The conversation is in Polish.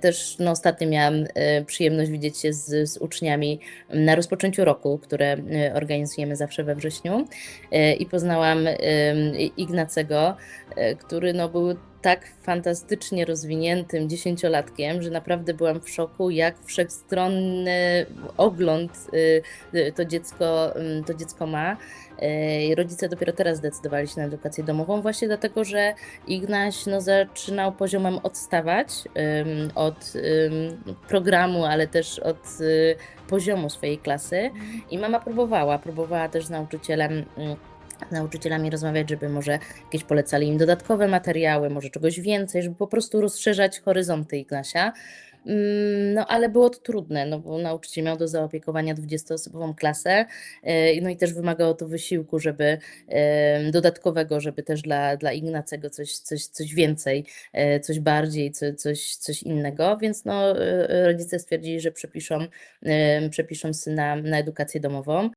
Też no, ostatnio miałam e, przyjemność widzieć się z, z uczniami na rozpoczęciu roku, które e, organizujemy zawsze we wrześniu. E, i poznałam Ignacego, który no, był tak fantastycznie rozwiniętym dziesięciolatkiem, że naprawdę byłam w szoku, jak wszechstronny ogląd e, to dziecko, m, to dziecko ma. I Rodzice dopiero teraz zdecydowali się na edukację domową, właśnie dlatego, że Ignaś no, zaczynał poziomem odstawać od programu, ale też od y, poziomu swojej klasy. I mama próbowała, próbowała też z nauczycielem. Z nauczycielami rozmawiać, żeby może jakieś polecali im dodatkowe materiały, może czegoś więcej, żeby po prostu rozszerzać horyzonty Ignasia. Mm, No, ale było to trudne, no bo nauczyciel miał do zaopiekowania 20-osobową klasę, e, no i też wymagało to wysiłku, żeby dodatkowego, żeby też dla, dla Ignacego coś, coś, coś więcej, e, coś bardziej, co, coś, coś innego, więc no, e, rodzice stwierdzili, że przepiszą, przepiszą syna na edukację domową.